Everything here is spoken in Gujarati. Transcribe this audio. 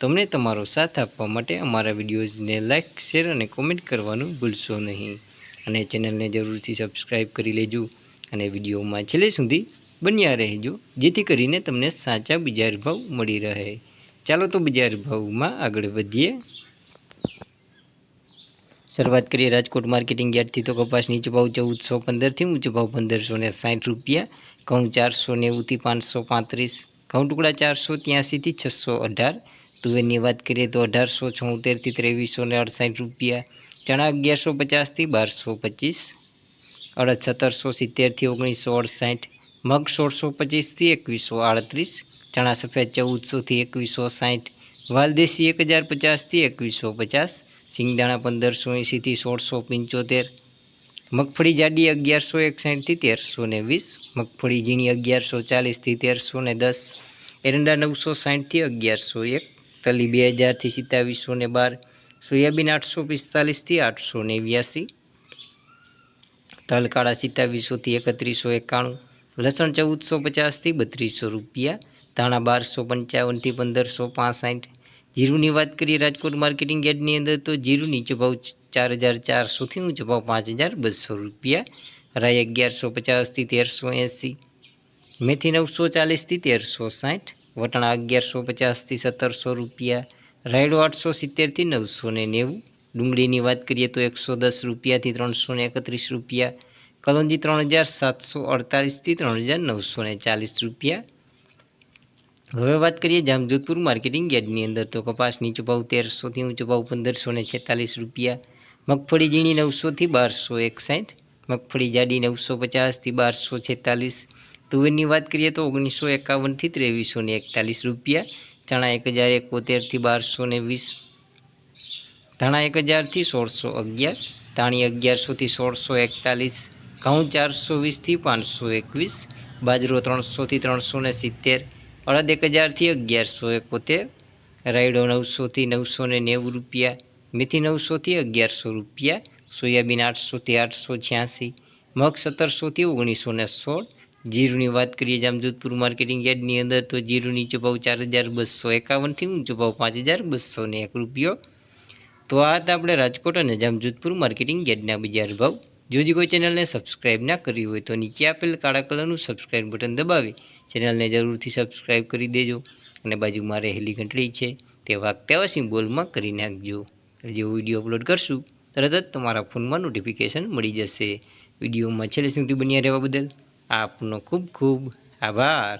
તમને તમારો સાથ આપવા માટે અમારા વિડીયોઝને લાઇક શેર અને કોમેન્ટ કરવાનું ભૂલશો નહીં. અને ચેનલને જરૂરથી સબસ્ક્રાઈબ કરી લેજો અને વિડીયોમાં છેલ્લે સુધી બન્યા રહેજો, જેથી કરીને તમને સાચા બજાર ભાવ મળી રહે. ચાલો તો બજાર ભાવમાં આગળ વધીએ. શરૂઆત કરીએ રાજકોટ માર્કેટિંગ યાર્ડથી. તો કપાસ નીચો ભાવ ચૌદસો પંદરથી ઊંચો ભાવ પંદરસો ને સાઠ રૂપિયા. ઘઉં ચારસો નેવુંથી પાંચસો પાંત્રીસ. ઘઉં ટુકડા ચારસો ત્યાંસીથી છસો અઢાર. તુવેરની વાત કરીએ તો અઢારસો છોતેરથી ત્રેવીસો ને અડસાઠ રૂપિયા, ચણા અગિયારસો પચાસથી બારસો પચીસ, અડદ સત્તરસો સિત્તેરથી ઓગણીસો અડસાઠ, મગ સોળસો પચીસથી એકવીસો આડત્રીસ, ચણા સફેદ ચૌદસોથી એકવીસો સાઠ, વાલદેશી એક હજાર પચાસથી એકવીસો પચાસ, સિંગદાણા પંદરસો એંસીથી સોળસો પંચોતેર, મગફળી જાડી અગિયારસો એકસાઠથી તેરસો ને વીસ, મગફળી ઝીણી અગિયારસો ચાલીસથી તેરસો ને દસ, એરંડા નવસો સાઠથી અગિયારસો એક તલી બે હજારથી સિત્તાવીસો ને બાર, સોયાબીન આઠસો પિસ્તાલીસથી આઠસો નેવ્યાસી તલકાળા સિત્તાવીસોથી એકત્રીસો એકાણું, લસણ ચૌદસો પચાસથી બત્રીસો રૂપિયા, ધાણા બારસો પંચાવનથી પંદરસો પાસઠ, જીરુની વાત કરીએ રાજકોટ માર્કેટિંગ યાર્ડની અંદર તો જીરુ નીચો ભાવ ચાર હજાર ચારસોથી ઊંચો ભાવ પાંચ હજાર બસો રૂપિયા રાય અગિયારસો પચાસથી તેરસો એંસી, મેથી નવસો ચાલીસથી તેરસો સાઠ વટાણા અગિયારસો પચાસથી સત્તરસો રૂપિયા, રાયડો આઠસો સિત્તેરથી નવસો ને નેવું, ડુંગળીની વાત કરીએ તો એકસો દસ રૂપિયાથી ત્રણસો ને એકત્રીસ રૂપિયા, કલોંજી ત્રણ હજાર સાતસો અડતાલીસથી ત્રણ હજાર નવસો ને ચાલીસ રૂપિયા. હવે વાત કરીએ જામજોધપુર માર્કેટિંગ યાર્ડની અંદર તો કપાસ નીચો ભાવ તેરસોથી ઊંચો ભાવ પંદરસો ને છેતાલીસ રૂપિયા, મગફળી ઝીણી નવસોથી બારસો એકસાઠ, મગફળી જાડી નવસો પચાસથી બારસો છેતાલીસ તુવેરની વાત કરીએ તો ઓગણીસો એકાવનથી ત્રેવીસો ને એકતાલીસ રૂપિયા ચણા એક હજાર એકોતેરથી બારસો ને વીસ, ધાણા એક હજારથી સોળસો અગિયાર, ધાણી અગિયારસોથી સોળસો એકતાલીસ, ઘઉં ચારસો વીસથી પાંચસો એકવીસ, બાજરો ત્રણસોથી ત્રણસો ને સિત્તેર, અડદ એક હજારથી અગિયારસો એકોતેર, રાયડો નવસોથી નવસો ને નેવું રૂપિયા, મેથી નવસોથી અગિયારસો રૂપિયા, સોયાબીન આઠસોથી આઠસો છ્યાસી, મગ સત્તરસોથી ઓગણીસો ને સોળ જીરુની વાત કરીએ જામજોધપુર માર્કેટિંગ યાર્ડની અંદર, તો જીરું નીચો ભાવ ચાર હજાર બસો એકાવનથી ઊંચો ભાવ પાંચ હજાર બસો ને એક રૂપિયો. તો આ હતા આપણે રાજકોટ અને જામજોધપુર માર્કેટિંગ યાર્ડના બજાર ભાવ. જો કોઈ ચેનલને સબસ્ક્રાઇબ ના કરી હોય, તો નીચે આપેલ કાળા કલરનું સબસ્ક્રાઇબ બટન દબાવી. ચેનલને જરૂરથી સબસ્ક્રાઇબ કરી દેજો. અને બાજુમાં રહેલી ઘંટડી છે, તે વાગતા સિમ્બોલમાં કરી નાખજો. જેવો વીડિયો અપલોડ કરશું. તરત જ તમારા ફોનમાં નોટિફિકેશન મળી જશે. વિડીયોમાં છેલ્લે સુધી બન્યા રહેવા બદલ. આપનો ખૂબ ખૂબ આભાર.